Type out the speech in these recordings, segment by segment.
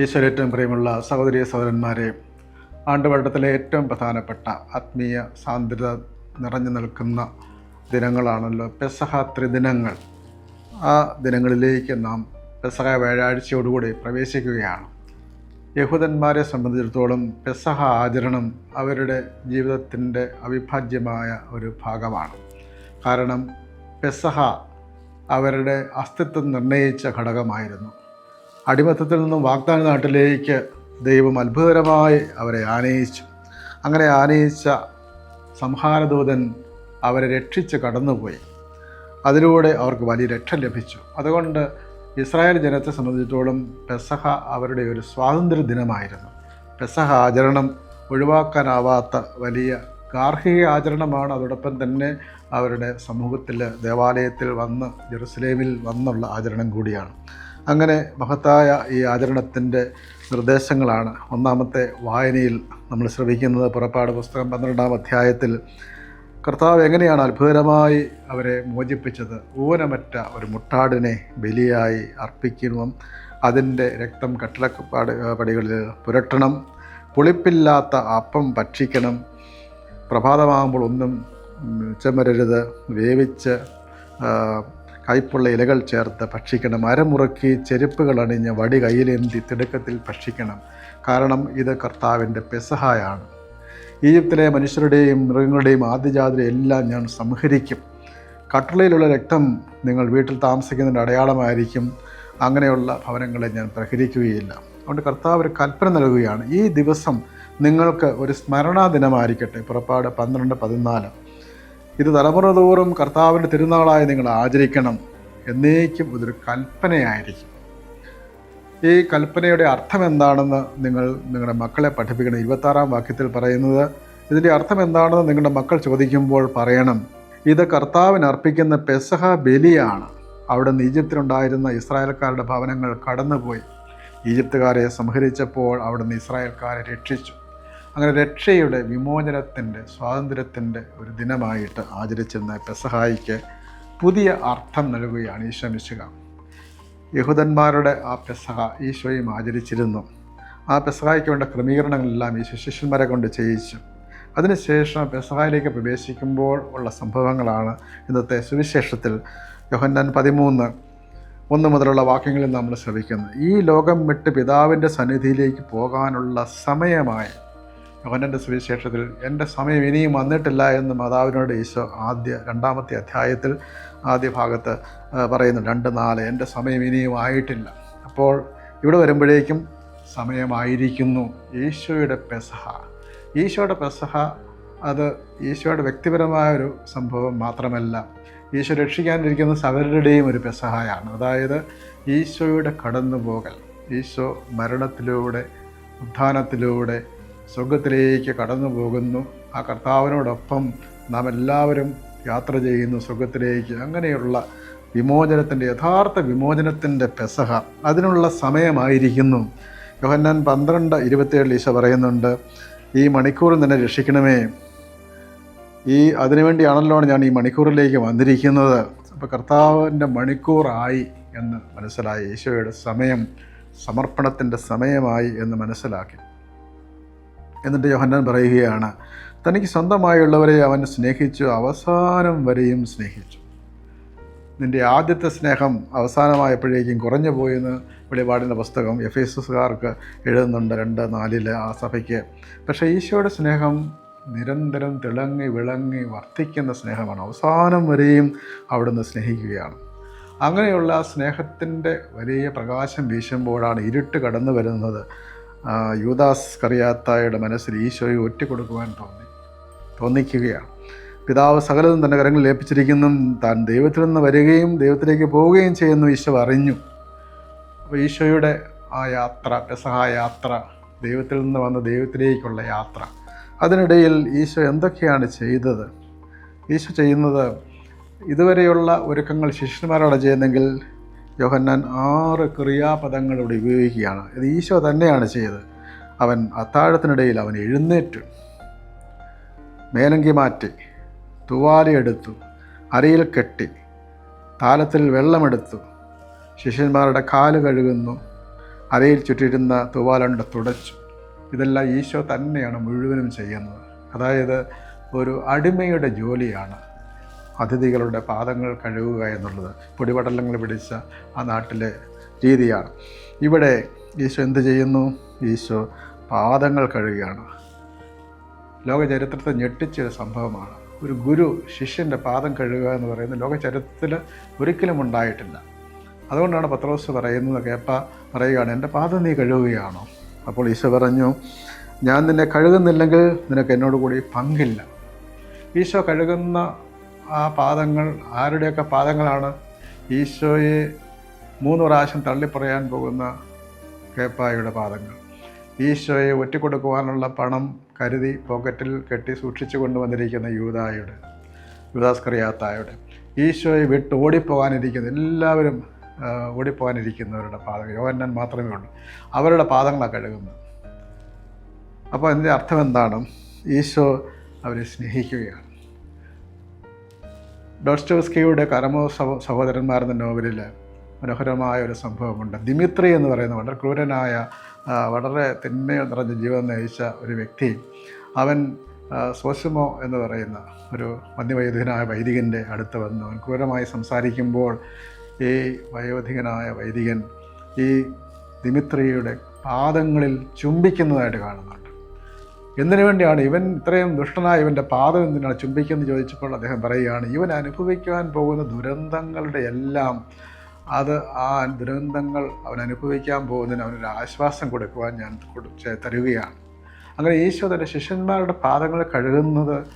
ഈശ്വരേറ്റവും പ്രിയമുള്ള സഹോദരി സഹോദരന്മാരെ ആണ്ടുവട്ടത്തിലെ ഏറ്റവും പ്രധാനപ്പെട്ട ആത്മീയ സാന്ദ്രത നിറഞ്ഞു നിൽക്കുന്ന ദിനങ്ങളാണല്ലോ പെസഹ ത്രിദിനങ്ങൾ. ആ ദിനങ്ങളിലേക്ക് നാം പെസഹ വ്യാഴാഴ്ചയോടുകൂടി പ്രവേശിക്കുകയാണ്. യഹൂദന്മാരെ സംബന്ധിച്ചിടത്തോളം പെസഹ ആചരണം അവരുടെ ജീവിതത്തിന്റെ അവിഭാജ്യമായ ഒരു ഭാഗമാണ്. കാരണം പെസഹ അവരുടെ അസ്തിത്വം നിർണയിച്ച ഘടകമായിരുന്നു. അടിമത്തത്തിൽ നിന്നും വാഗ്ദാന നാട്ടിലേക്ക് ദൈവം അത്ഭുതകരമായി അവരെ ആനയിച്ചു. അങ്ങനെ ആനയിച്ച സംഹാരദൂതൻ അവരെ രക്ഷിച്ച് കടന്നുപോയി. അതിലൂടെ അവർക്ക് വലിയ രക്ഷ ലഭിച്ചു. അതുകൊണ്ട് ഇസ്രായേൽ ജനത്തെ സംബന്ധിച്ചിടത്തോളം പെസഹ അവരുടെ ഒരു സ്വാതന്ത്ര്യ ദിനമായിരുന്നു. പെസഹ ആചരണം ഒഴിവാക്കാനാവാത്ത വലിയ ഗാർഹിക ആചരണമാണ് അതോടൊപ്പം തന്നെ അവരുടെ സമൂഹത്തിൽ ദേവാലയത്തിൽ വന്ന് ജെറുസലേമിൽ വന്നുള്ള ആചരണം കൂടിയാണ്. അങ്ങനെ മഹത്തായ ഈ ആചരണത്തിന്റെ നിർദ്ദേശങ്ങളാണ് ഒന്നാമത്തെ വായനയിൽ നമ്മൾ ശ്രവിക്കുന്നത് പുറപ്പാട് പുസ്തകം പന്ത്രണ്ടാം അധ്യായത്തിൽ. കർത്താവ് എങ്ങനെയാണ് അത്ഭുതകരമായി അവരെ മോചിപ്പിച്ചത്? ഊനമറ്റ ഒരു മുട്ടാടിനെ ബലിയായി അർപ്പിക്കണം അതിന്റെ രക്തം കട്ടിളപ്പാട് പടികളിൽ പുരട്ടണം. പുളിപ്പില്ലാത്ത അപ്പം ഭക്ഷിക്കണം. പ്രഭാതമാകുമ്പോൾ ഒന്നും മിച്ചം വരരുത് വേവിച്ച് കയ്പുള്ള ഇലകൾ ചേർത്ത് ഭക്ഷിക്കണം. അരമുറക്കി ചെരുപ്പുകൾ അണിഞ്ഞ് വടി കയ്യിലേന്തി തിടുക്കത്തിൽ ഭക്ഷിക്കണം. കാരണം ഇത് കർത്താവിന്റെ പെസഹായാണ്. ഈജിപ്തിലെ മനുഷ്യരുടെയും മൃഗങ്ങളുടെയും ആദ്യജാതിരെ എല്ലാം ഞാൻ സംഹരിക്കും. കട്ടളയിലുള്ള രക്തം നിങ്ങൾ വീട്ടിൽ താമസിക്കുന്നതിന്റെ അടയാളമായിരിക്കും. അങ്ങനെയുള്ള ഭവനങ്ങളെ ഞാൻ പ്രഹരിക്കുകയില്ല. അതുകൊണ്ട് കർത്താവ് ഒരു കൽപ്പന നൽകുകയാണ്. ഈ ദിവസം നിങ്ങൾക്ക് ഒരു സ്മരണാ ദിനമായിരിക്കട്ടെ. പുറപ്പാട് പന്ത്രണ്ട് പതിനാല്. ഇത് തലമുറ തോറും കർത്താവിന്റെ തിരുനാളായി നിങ്ങൾ ആചരിക്കണം എന്നേക്കും ഇതൊരു കൽപ്പനയായിരിക്കും. ഈ കൽപ്പനയുടെ അർത്ഥം എന്താണെന്ന് നിങ്ങൾ നിങ്ങളുടെ മക്കളെ പഠിപ്പിക്കണം. ഇരുപത്താറാം വാക്യത്തിൽ പറയുന്നത് ഇതിന്റെ അർത്ഥം എന്താണെന്ന് നിങ്ങളുടെ മക്കൾ ചോദിക്കുമ്പോൾ പറയണം. ഇത് കർത്താവിന് അർപ്പിക്കുന്ന പെസഹ ബലിയാണ്. അവിടെ നിന്ന് ഈജിപ്തിലുണ്ടായിരുന്ന ഇസ്രായേൽക്കാരുടെ ഭവനങ്ങൾ കടന്നുപോയി. ഈജിപ്തുകാരെ സംഹരിച്ചപ്പോൾ അവിടുന്ന് ഇസ്രായേൽക്കാരെ രക്ഷിച്ചു. അങ്ങനെ രക്ഷയുടെ വിമോചനത്തിന്റെ സ്വാതന്ത്ര്യത്തിന്റെ ഒരു ദിനമായിട്ട് ആചരിച്ചിരുന്ന പെസഹായിക്ക് പുതിയ അർത്ഥം നൽകുകയാണ് ഈശോമിശുക യഹൂദന്മാരുടെ ആ പെസഹ ഈശോയും ആചരിച്ചിരുന്നു. ആ പെസഹായിക്ക് വേണ്ട ക്രമീകരണങ്ങളെല്ലാം ഈ ശിഷ്യന്മാരെ കൊണ്ട് ചെയ്യിച്ചു. അതിനുശേഷം പെസഹായിലേക്ക് പ്രവേശിക്കുമ്പോൾ ഉള്ള സംഭവങ്ങളാണ് ഇന്നത്തെ സുവിശേഷത്തിൽ യോഹന്നാൻ പതിമൂന്ന് ഒന്ന് മുതലുള്ള വാക്യങ്ങളിൽ നമ്മൾ ശ്രമിക്കുന്നത് ഈ ലോകം വിട്ട് പിതാവിന്റെ സന്നിധിയിലേക്ക് പോകാനുള്ള സമയമായി യോഹന്നന്റെ സുവിശേഷത്തിൽ എന്റെ സമയം ഇനിയും വന്നിട്ടില്ല എന്ന് മാതാവിനോട് ഈശോ ആദ്യ രണ്ടാമത്തെ അധ്യായത്തിൽ ആദ്യ ഭാഗത്ത് പറയുന്നു. രണ്ട് നാല് എന്റെ സമയം ഇനിയും ആയിട്ടില്ല. അപ്പോൾ ഇവിടെ വരുമ്പോഴേക്കും സമയമായിരിക്കുന്നു. ഈശോയുടെ പെസഹ. ഈശോയുടെ പെസഹ അത് ഈശോയുടെ വ്യക്തിപരമായ ഒരു സംഭവം മാത്രമല്ല. ഈശോ രക്ഷിക്കാനിരിക്കുന്ന സകലരുടെയും ഒരു പെസഹായാണ്. അതായത് ഈശോയുടെ കടന്നുപോകൽ ഈശോ മരണത്തിലൂടെ ഉത്ഥാനത്തിലൂടെ സ്വർഗത്തിലേക്ക് കടന്നു പോകുന്നു. ആ കർത്താവിനോടൊപ്പം നാം എല്ലാവരും യാത്ര ചെയ്യുന്നു സ്വർഗത്തിലേക്ക് അങ്ങനെയുള്ള വിമോചനത്തിന്റെ യഥാർത്ഥ വിമോചനത്തിന്റെ പെസഹ അതിനുള്ള സമയമായിരിക്കുന്നു. യോഹന്നാൻ പന്ത്രണ്ട് ഇരുപത്തിയേഴിൽ ഈശോ പറയുന്നുണ്ട് ഈ മണിക്കൂറിൽ തന്നെ രക്ഷിക്കണമേ. ഈ അതിനുവേണ്ടിയാണല്ലോ ഞാൻ ഈ മണിക്കൂറിലേക്ക് വന്നിരിക്കുന്നത്. അപ്പോൾ കർത്താവിന്റെ മണിക്കൂറായി എന്ന് മനസ്സിലായി. ഈശോയുടെ സമയം സമർപ്പണത്തിന്റെ സമയമായി എന്ന് മനസ്സിലാക്കി. എന്നിട്ട് യോഹന്നാൻ പറയുകയാണ് തനിക്ക് സ്വന്തമായുള്ളവരെ അവൻ സ്നേഹിച്ചു അവസാനം വരെയും സ്നേഹിച്ചു. നിന്റെ ആദ്യത്തെ സ്നേഹം അവസാനമായപ്പോഴേക്കും കുറഞ്ഞു പോയെന്ന് വെളിപാടിന്റെ പുസ്തകം എഫ് എസുകാർക്ക് എഴുതുന്നുണ്ട് രണ്ട് നാലിൽ ആ സഭയ്ക്ക്. പക്ഷേ ഈശോയുടെ സ്നേഹം നിരന്തരം തിളങ്ങി വിളങ്ങി വർദ്ധിക്കുന്ന സ്നേഹമാണ്. അവസാനം വരെയും അവിടുന്ന് സ്നേഹിക്കുകയാണ്. അങ്ങനെയുള്ള സ്നേഹത്തിന്റെ വലിയ പ്രകാശം വീശുമ്പോഴാണ് ഇരുട്ട് കടന്നു വരുന്നത്. യൂദാസ് കറിയാത്തായുടെ മനസ്സിൽ ഈശോയെ ഒറ്റക്കൊടുക്കുവാൻ തോന്നി തോന്നിക്കുകയാണ്. പിതാവ് സകലതും തന്റെ കരങ്ങളിൽ ഏൽപ്പിച്ചിരിക്കുന്നു താൻ ദൈവത്തിൽ നിന്ന് വരികയും ദൈവത്തിലേക്ക് പോവുകയും ചെയ്യുന്നു ഈശോ അറിഞ്ഞു. അപ്പോൾ ഈശോയുടെ ആ യാത്ര പെസഹ ദൈവത്തിൽ നിന്ന് വന്ന ദൈവത്തിലേക്കുള്ള യാത്ര അതിനിടയിൽ ഈശോ എന്തൊക്കെയാണ് ചെയ്തത്? ഈശോ ചെയ്യുന്നത് ഇതുവരെയുള്ള ഒരുക്കങ്ങൾ ശിഷ്യന്മാരോടെ ചെയ്യുന്നെങ്കിൽ യോഹന്നാൻ ആറ് ക്രിയാപദങ്ങൾ ഇവിടെ ഉപയോഗിക്കുകയാണ്. ഇത് ഈശോ തന്നെയാണ് ചെയ്തത്. അവൻ അത്താഴത്തിനിടയിൽ അവൻ എഴുന്നേറ്റു. മേലങ്കി മാറ്റി തുവാലയെടുത്തു അരയിൽ കെട്ടി താലത്തിൽ വെള്ളമെടുത്തു. ശിഷ്യന്മാരുടെ കാൽ കഴുകുന്നു അരയിൽ ചുറ്റിരുന്ന തുവാലുണ്ട് തുടച്ചു. ഇതെല്ലാം ഈശോ തന്നെയാണ് മുഴുവനും ചെയ്യുന്നത്. അതായത് ഒരു അടിമയുടെ ജോലിയാണ്. അതിഥികളുടെ പാദങ്ങൾ കഴുകുക എന്നുള്ളത് പൊടിപടലങ്ങൾ പിടിച്ച ആ നാട്ടിലെ രീതിയാണ്. ഇവിടെ ഈശോ എന്ത് ചെയ്യുന്നു? ഈശോ പാദങ്ങൾ കഴുകുകയാണ്. ലോകചരിത്രത്തെ ഞെട്ടിച്ചൊരു സംഭവമാണ്. ഒരു ഗുരു ശിഷ്യന്റെ പാദം കഴുകുക എന്ന് പറയുന്നത് ലോകചരിത്രത്തിൽ ഒരിക്കലും ഉണ്ടായിട്ടില്ല. അതുകൊണ്ടാണ് പത്രോസ് പറയുന്നത് കേപ്പ പറയുകയാണ് എന്റെ പാദം നീ കഴുകുകയാണോ? അപ്പോൾ ഈശോ പറഞ്ഞു ഞാൻ നിന്നെ കഴുകുന്നില്ലെങ്കിൽ നിനക്ക് എന്നോട് കൂടി പങ്കില്ല. ഈശോ കഴുകുന്ന ആ പാദങ്ങൾ ആരുടെയൊക്കെ പാദങ്ങളാണ് ഈശോയെ മൂന്ന് പ്രാവശ്യം തള്ളിപ്പറയാൻ പോകുന്ന കേപ്പായുടെ പാദങ്ങൾ. ഈശോയെ ഒറ്റിക്കൊടുക്കുവാനുള്ള പണം കരുതി പോക്കറ്റിൽ കെട്ടി സൂക്ഷിച്ചു കൊണ്ടുവന്നിരിക്കുന്ന യൂതായുടെ യുദാസ്കറിയാത്തായുടെ. ഈശോയെ വിട്ട് ഓടിപ്പോകാനിരിക്കുന്ന എല്ലാവരും ഓടിപ്പോകാനിരിക്കുന്നവരുടെ പാദങ്ങൾ. യോഹന്നാൻ മാത്രമേ ഉള്ളൂ. അവരുടെ പാദങ്ങളാണ് കഴുകുന്നത്. അപ്പോൾ അതിന്റെ അർത്ഥം എന്താണ്? ഈശോ അവരെ സ്നേഹിക്കുകയാണ്. ഡോസ്റ്റോസ്കിയുടെ കരമോ സഹോ സഹോദരന്മാർ എന്ന നോവലിൽ മനോഹരമായ ഒരു സംഭവമുണ്ട്. ദിമിത്രി എന്ന് പറയുന്ന വളരെ ക്രൂരനായ വളരെ തിന്മ നിറഞ്ഞ ജീവിതം നയിച്ച ഒരു വ്യക്തി. അവൻ സോസുമോ എന്ന് പറയുന്ന ഒരു മധ്യവൈദികനായ വൈദികന്റെ അടുത്ത് വന്നു അവൻ ക്രൂരമായി സംസാരിക്കുമ്പോൾ ഈ വയോധികനായ വൈദികൻ ഈ ദിമിത്രിയുടെ പാദങ്ങളിൽ ചുംബിക്കുന്നതായിട്ട് കാണുന്നുണ്ട്. എന്തിനു വേണ്ടിയാണ് ഇവൻ ഇത്രയും ദുഷ്ടനായ ഇവന്റെ പാദം എന്തിനാണ് ചുംബിക്കുന്നത് ചോദിച്ചപ്പോൾ അദ്ദേഹം പറയുകയാണ് ഇവൻ അനുഭവിക്കാൻ പോകുന്ന ദുരന്തങ്ങളുടെ എല്ലാം അത് ആ ദുരന്തങ്ങൾ അവൻ അനുഭവിക്കാൻ പോകുന്നതിന് അവനൊരു ആശ്വാസം കൊടുക്കുവാൻ ഞാൻ തരികയാണ്. അങ്ങനെ യേശു തന്റെ ശിഷ്യന്മാരുടെ പാദങ്ങൾ കഴുകുന്നത്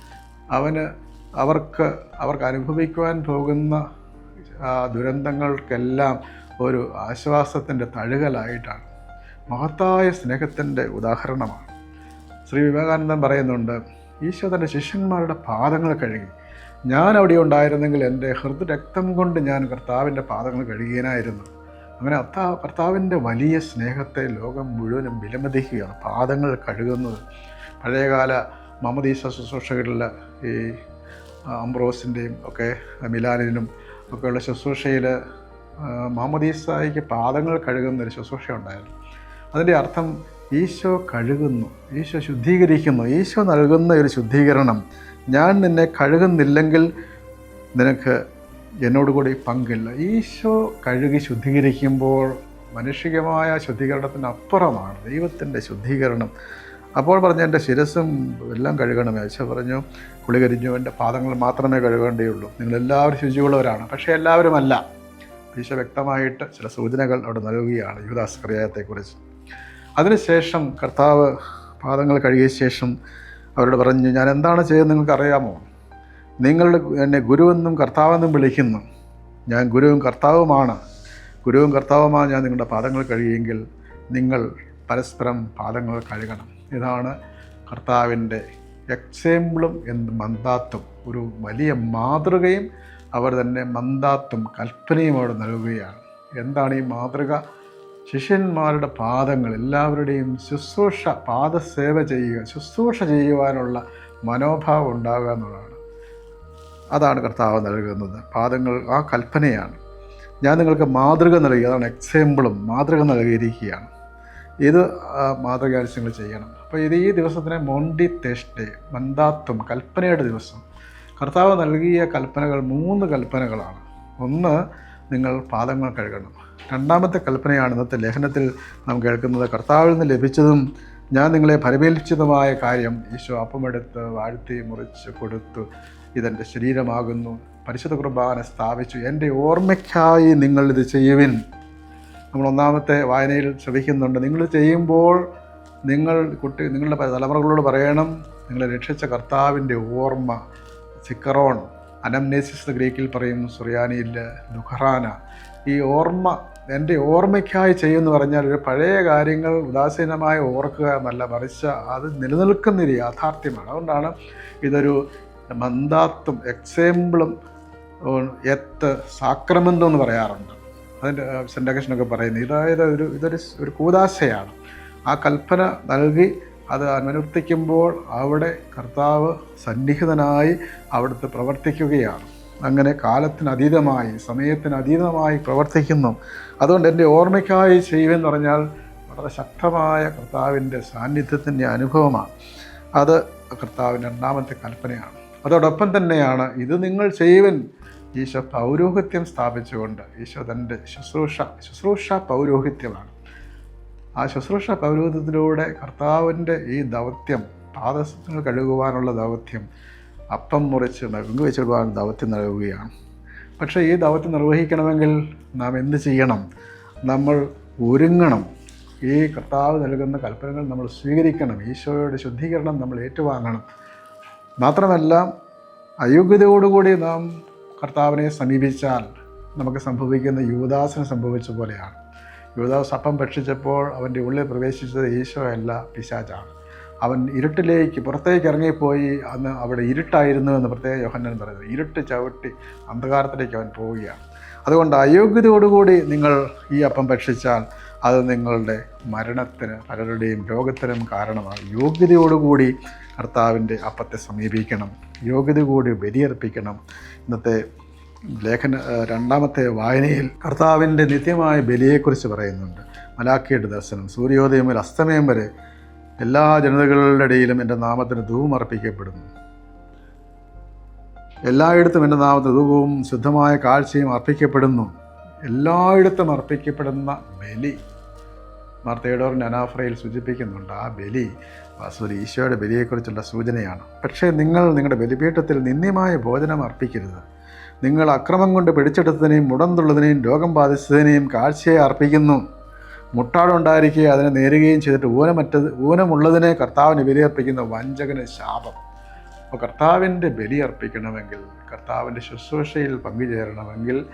അവന് അവർക്ക് അവർക്ക് അനുഭവിക്കുവാൻ പോകുന്ന ദുരന്തങ്ങൾക്കെല്ലാം ഒരു ആശ്വാസത്തിന്റെ തഴുകലായിട്ടാണ്. മഹത്തായ സ്നേഹത്തിന്റെ ഉദാഹരണമാണ്. ശ്രീ വിവേകാനന്ദൻ പറയുന്നുണ്ട് ഈശോ തന്റെ ശിഷ്യന്മാരുടെ പാദങ്ങൾ കഴുകി. ഞാൻ അവിടെ ഉണ്ടായിരുന്നെങ്കിൽ എന്റെ ഹൃദരക്തം കൊണ്ട് ഞാൻ കർത്താവിന്റെ പാദങ്ങൾ കഴുകിയനായിരുന്നു. അങ്ങനെ അത്താ കർത്താവിന്റെ വലിയ സ്നേഹത്തെ ലോകം മുഴുവനും വിലമതിക്കുകയാണ് പാദങ്ങൾ കഴുകുന്നത്. പഴയകാല മമദീസ ശുശ്രൂഷകളിൽ ഈ അംബ്രോസിന്റെയും ഒക്കെ മിലാനിനും ഒക്കെയുള്ള ശുശ്രൂഷയിൽ മാമദീസായിക്ക് പാദങ്ങൾ കഴുകുന്ന ഒരു ശുശ്രൂഷ ഉണ്ടായിരുന്നു. അതിന്റെ അർത്ഥം ഈശോ കഴുകുന്നു. ഈശോ ശുദ്ധീകരിക്കുന്നു. ഈശോ നൽകുന്ന ഒരു ശുദ്ധീകരണം. ഞാൻ നിന്നെ കഴുകുന്നില്ലെങ്കിൽ നിനക്ക് എന്നോട് കൂടി പങ്കില്ല. ഈശോ കഴുകി ശുദ്ധീകരിക്കുമ്പോൾ മനുഷികമായ ശുദ്ധീകരണത്തിനപ്പുറമാണ് ദൈവത്തിന്റെ ശുദ്ധീകരണം. അപ്പോൾ പറഞ്ഞു എന്റെ ശിരസും എല്ലാം കഴുകണം യേശോ പറഞ്ഞു കുളി കരിഞ്ഞു എന്റെ പാദങ്ങൾ മാത്രമേ കഴുകേണ്ടിയുള്ളൂ. നിങ്ങളെല്ലാവരും ശുചിയുള്ളവരാണ്. പക്ഷേ എല്ലാവരുമല്ല. ഈശോ വ്യക്തമായിട്ട് ചില സൂചനകൾ അവിടെ നൽകുകയാണ് യുവദാസ്കറിയത്തെക്കുറിച്ച് അതിനുശേഷം കർത്താവ് പാദങ്ങൾ കഴുകിയ ശേഷം അവരോട് പറഞ്ഞു ഞാൻ എന്താണ് ചെയ്യുന്നത് നിങ്ങൾക്കറിയാമോ നിങ്ങളുടെ എന്നെ ഗുരുവെന്നും കർത്താവെന്നും വിളിക്കുന്നു. ഞാൻ ഗുരുവും കർത്താവുമാണ്. ഗുരുവും കർത്താവുമാണ് ഞാൻ നിങ്ങളുടെ പാദങ്ങൾ കഴുകിയെങ്കിൽ നിങ്ങൾ പരസ്പരം പാദങ്ങൾ കഴുകണം. ഇതാണ് കർത്താവിന്റെ എക്സാമ്പിളും എന്ത് മന്ദാത്തും. ഒരു വലിയ മാതൃകയും അവർ തന്നെ മന്ദാത്തും കൽപ്പനയും അവിടെ നൽകുകയാണ്. എന്താണ് ഈ മാതൃക? ശിഷ്യന്മാരുടെ പാദങ്ങൾ എല്ലാവരുടെയും ശുശ്രൂഷ പാദസേവ ചെയ്യുക ശുശ്രൂഷ ചെയ്യുവാനുള്ള മനോഭാവം ഉണ്ടാകുക എന്നുള്ളതാണ്. അതാണ് കർത്താവ് നൽകുന്നത്. പാദങ്ങൾ ആ കൽപ്പനയാണ്. ഞാൻ നിങ്ങൾക്ക് മാതൃക നൽകി അതാണ് എക്സാമ്പിളും മാതൃക നൽകിയിരിക്കുകയാണ്. ഇത് ആ മാതൃക ആവശ്യങ്ങൾ ചെയ്യണം. അപ്പോൾ ഇത് ഈ ദിവസത്തിനെ മോണ്ടി തെഷ്ടെ മന്ദാത്വം കൽപ്പനയുടെ ദിവസം. കർത്താവ് നൽകിയ കൽപ്പനകൾ മൂന്ന് കൽപ്പനകളാണ്. ഒന്ന് നിങ്ങൾ പാദങ്ങൾ കഴുകണം. രണ്ടാമത്തെ കൽപ്പനയാണ് ഇന്നത്തെ ലേഖനത്തിൽ നാം കേൾക്കുന്നത്. കർത്താവിൽ നിന്ന് ലഭിച്ചതും ഞാൻ നിങ്ങളെ പരിപേൽപ്പിച്ചതുമായ കാര്യം ഈശോ അപ്പമെടുത്ത് വാഴ്ത്തി മുറിച്ച് കൊടുത്തു. ഇതെന്റെ ശരീരമാകുന്നു. പരിശുദ്ധ കുർബാന സ്ഥാപിച്ചു. എന്റെ ഓർമ്മയ്ക്കായി നിങ്ങൾ ഇത് ചെയ്യുവിൻ. നമ്മൾ ഒന്നാമത്തെ വായനയിൽ ശ്രമിക്കുന്നുണ്ട് നിങ്ങൾ ചെയ്യുമ്പോൾ നിങ്ങൾ കുട്ടി നിങ്ങളുടെ തലമുറകളോട് പറയണം. നിങ്ങളെ രക്ഷിച്ച കർത്താവിന്റെ ഓർമ്മ സിക്കറോൺ. അനംനേസിസ് ഗ്രീക്കിൽ പറയും സുറിയാനിയിൽ ദുഹറാന ഈ ഓർമ്മ എന്റെ ഓർമ്മയ്ക്കായി ചെയ്യുമെന്ന് പറഞ്ഞാൽ ഒരു പഴയ കാര്യങ്ങൾ ഉദാസീനമായി ഓർക്കുക എന്നല്ല മറിച്ച് അത് നിലനിൽക്കുന്ന ഒരു യാഥാർത്ഥ്യമാണ്. അതുകൊണ്ടാണ് ഇതൊരു മന്ദാത്വം എക്സാമ്പിളും എത്ത് സാക്രമെന്തം എന്ന് പറയാറുണ്ട്. അതിന്റെ സെന്റകൃഷ്ണൊക്കെ പറയുന്നത് ഇതായത് ഒരു ഇതൊരു ഒരു കൂതാശയാണ്. ആ കൽപ്പന നൽകി അത് അനുവർത്തിക്കുമ്പോൾ അവിടെ കർത്താവ് സന്നിഹിതനായി അവിടുത്തെ പ്രവർത്തിക്കുകയാണ്. അങ്ങനെ കാലത്തിനതീതമായി സമയത്തിനതീതമായി പ്രവർത്തിക്കുന്നു. അതുകൊണ്ട് എന്റെ ഓർമ്മയ്ക്കായി ചെയ്യുമെന്ന് പറഞ്ഞാൽ വളരെ ശക്തമായ കർത്താവിന്റെ സാന്നിധ്യത്തിന്റെ അനുഭവമാണ്. അത് കർത്താവിന്റെ രണ്ടാമത്തെ കൽപ്പനയാണ്. അതോടൊപ്പം തന്നെയാണ് ഇത് നിങ്ങൾ ചെയ്യുവൻ ഈശോ പൗരോഹിത്യം സ്ഥാപിച്ചുകൊണ്ട് ഈശോ തന്റെ ശുശ്രൂഷ ശുശ്രൂഷ പൗരോഹിത്യമാണ്. ആ ശുശ്രൂഷ പൗരോഹിത്യത്തിലൂടെ കർത്താവിന്റെ ഈ ദൗത്യം പാദസങ്ങൾ കഴുകുവാനുള്ള ദൗത്യം അപ്പം മുറിച്ച് പങ്കുവെച്ചിടുവാൻ ദൗത്യം നൽകുകയാണ്. പക്ഷേ ഈ ദൗത്യം നിർവഹിക്കണമെങ്കിൽ നാം എന്ത് ചെയ്യണം? നമ്മൾ ഒരുങ്ങണം. ഈ കർത്താവ് നൽകുന്ന കൽപ്പനകൾ നമ്മൾ സ്വീകരിക്കണം. ഈശോയുടെ ശുദ്ധീകരണം നമ്മൾ ഏറ്റുവാങ്ങണം. മാത്രമല്ല അയോഗ്യതയോടുകൂടി നാം കർത്താവിനെ സമീപിച്ചാൽ നമുക്ക് സംഭവിക്കുന്ന യുവദാസന് സംഭവിച്ച പോലെയാണ്. യുവദാസ് അപ്പം ഭക്ഷിച്ചപ്പോൾ അവന്റെ ഉള്ളിൽ പ്രവേശിച്ചത് ഈശോ അല്ല പിശാചാണ്. അവൻ ഇരുട്ടിലേക്ക് പുറത്തേക്ക് ഇറങ്ങിപ്പോയി. അന്ന് അവിടെ ഇരുട്ടായിരുന്നു എന്ന് പ്രത്യേക യോഹന്നൻ പറയുന്നത് ഇരുട്ട് ചവിട്ടി അന്ധകാരത്തിലേക്ക് അവൻ പോവുകയാണ്. അതുകൊണ്ട് അയോഗ്യതയോടുകൂടി നിങ്ങൾ ഈ അപ്പം ഭക്ഷിച്ചാൽ അത് നിങ്ങളുടെ മരണത്തിന് പലരുടെയും രോഗത്തിനും കാരണമാണ് യോഗ്യതയോടുകൂടി കർത്താവിന്റെ അപ്പത്തെ സമീപിക്കണം. യോഗ്യത കൂടി ബലിയർപ്പിക്കണം. ഇന്നത്തെ ലേഖന രണ്ടാമത്തെ വായനയിൽ കർത്താവിന്റെ നിത്യമായ ബലിയെക്കുറിച്ച് പറയുന്നുണ്ട്. മലാക്കിയുടെ ദർശനം. സൂര്യോദയം മുതൽ അസ്തമയം വരെ എല്ലാ ജനതകളുടെ ഇടയിലും എന്റെ നാമത്തിന് ധൂപം അർപ്പിക്കപ്പെടുന്നു. എല്ലായിടത്തും എന്റെ നാമത്തിന് ധൂപവും ശുദ്ധമായ കാഴ്ചയും അർപ്പിക്കപ്പെടുന്നു. എല്ലായിടത്തും അർപ്പിക്കപ്പെടുന്ന ബലി. മാർത്തയുടെ അനാഫ്രയിൽ സൂചിപ്പിക്കുന്നുണ്ട് ആ ബലി വാസ്തുവിൽ ഈശോയുടെ ബലിയെക്കുറിച്ചുള്ള സൂചനയാണ്. പക്ഷേ നിങ്ങൾ നിങ്ങളുടെ ബലിപീഠത്തിൽ നിന്ദ്യമായ ഭോജനം അർപ്പിക്കരുത്. നിങ്ങൾ അക്രമം കൊണ്ട് പിടിച്ചെടുത്തതിനെയും മുടന്തുള്ളതിനെയും രോഗം ബാധിച്ചതിനെയും കാഴ്ചയെ അർപ്പിക്കുന്നു. മുട്ടാടുണ്ടായിരിക്കുക അതിനെ നേരുകയും ചെയ്തിട്ട് ഊനമറ്റത് ഊനമുള്ളതിനെ കർത്താവിന് ബലിയർപ്പിക്കുന്ന വഞ്ചകന് ശാപം. അപ്പോൾ കർത്താവിന്റെ ബലിയർപ്പിക്കണമെങ്കിൽ കർത്താവിന്റെ ശുശ്രൂഷയിൽ പങ്കുചേരണമെങ്കിൽ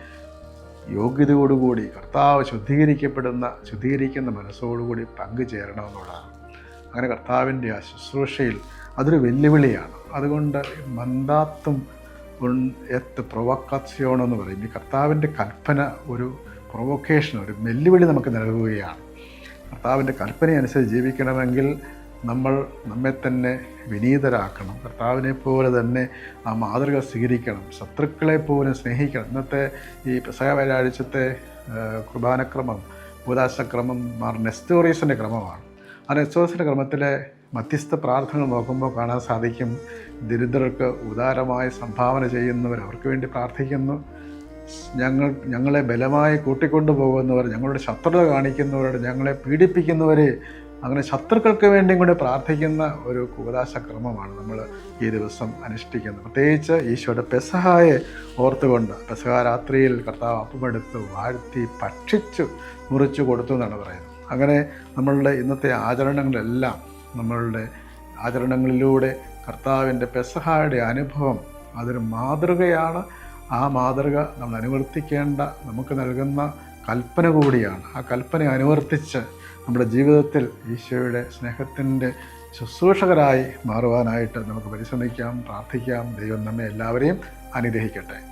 യോഗ്യതയോടുകൂടി കർത്താവ് ശുദ്ധീകരിക്കപ്പെടുന്ന ശുദ്ധീകരിക്കുന്ന മനസ്സോടുകൂടി പങ്കുചേരണമെന്നുള്ളതാണ്. അങ്ങനെ കർത്താവിന്റെ ആ ശുശ്രൂഷയിൽ അതൊരു വെല്ലുവിളിയാണ്. അതുകൊണ്ട് മന്ദാത്തും എത്ത് പ്രൊവക്കാസിയോൺ എന്ന് പറയും. ഈ കർത്താവിന്റെ കൽപ്പന ഒരു പ്രൊവൊക്കേഷൻ ഒരു വെല്ലുവിളി നമുക്ക് നൽകുകയാണ്. കർത്താവിന്റെ കൽപ്പന അനുസരിച്ച് ജീവിക്കണമെങ്കിൽ നമ്മൾ നമ്മെ തന്നെ വിനീതരാക്കണം. കർത്താവിനെ പോലെ തന്നെ ആ മാതൃക സ്വീകരിക്കണം. ശത്രുക്കളെ പോലും സ്നേഹിക്കണം. ഇന്നത്തെ ഈ വ്യാഴാഴ്ചത്തെ കുർബാനക്രമം ഭൂതാശക്രമം മാർ നെസ്റ്റോറീസിന്റെ ക്രമമാണ്. ആ നെസ്റ്റോറീസിന്റെ ക്രമത്തിലെ മധ്യസ്ഥ പ്രാർത്ഥനകൾ നോക്കുമ്പോൾ കാണാൻ സാധിക്കും. ദരിദ്രർക്ക് ഉദാരമായ സംഭാവന ചെയ്യുന്നവർ അവർക്ക് വേണ്ടി പ്രാർത്ഥിക്കുന്നു. ഞങ്ങൾ ഞങ്ങളെ ബലമായി കൂട്ടിക്കൊണ്ടു പോകുന്നവർ ഞങ്ങളുടെ ശത്രുത കാണിക്കുന്നവരോട് ഞങ്ങളെ പീഡിപ്പിക്കുന്നവരെ അങ്ങനെ ശത്രുക്കൾക്ക് വേണ്ടിയും കൂടി പ്രാർത്ഥിക്കുന്ന ഒരു കൂതാശ ക്രമമാണ് നമ്മൾ ഈ ദിവസം അനുഷ്ഠിക്കുന്നത്. പ്രത്യേകിച്ച് ഈശോയുടെ പെസഹായെ ഓർത്തുകൊണ്ട് പെസഹ രാത്രിയിൽ കർത്താവ് അപ്പമെടുത്ത് വാഴ്ത്തി ഭക്ഷിച്ചു മുറിച്ചു കൊടുത്തു എന്നാണ് പറയുന്നത്. അങ്ങനെ നമ്മളുടെ ഇന്നത്തെ ആചരണങ്ങളെല്ലാം നമ്മളുടെ ആചരണങ്ങളിലൂടെ കർത്താവിന്റെ പെസഹായുടെ അനുഭവം അതൊരു മാതൃകയാണ്. ആ മാതൃക നമ്മൾ അനുവർത്തിക്കേണ്ട നമുക്ക് നൽകുന്ന കൽപ്പന കൂടിയാണ്. ആ കൽപ്പന അനുവർത്തിച്ച് നമ്മുടെ ജീവിതത്തിൽ ഈശോയുടെ സ്നേഹത്തിന്റെ ശുശ്രൂഷകരായി മാറുവാനായിട്ട് നമുക്ക് പരിശ്രമിക്കാം പ്രാർത്ഥിക്കാം. ദൈവം നമ്മെ എല്ലാവരെയും അനുഗ്രഹിക്കട്ടെ.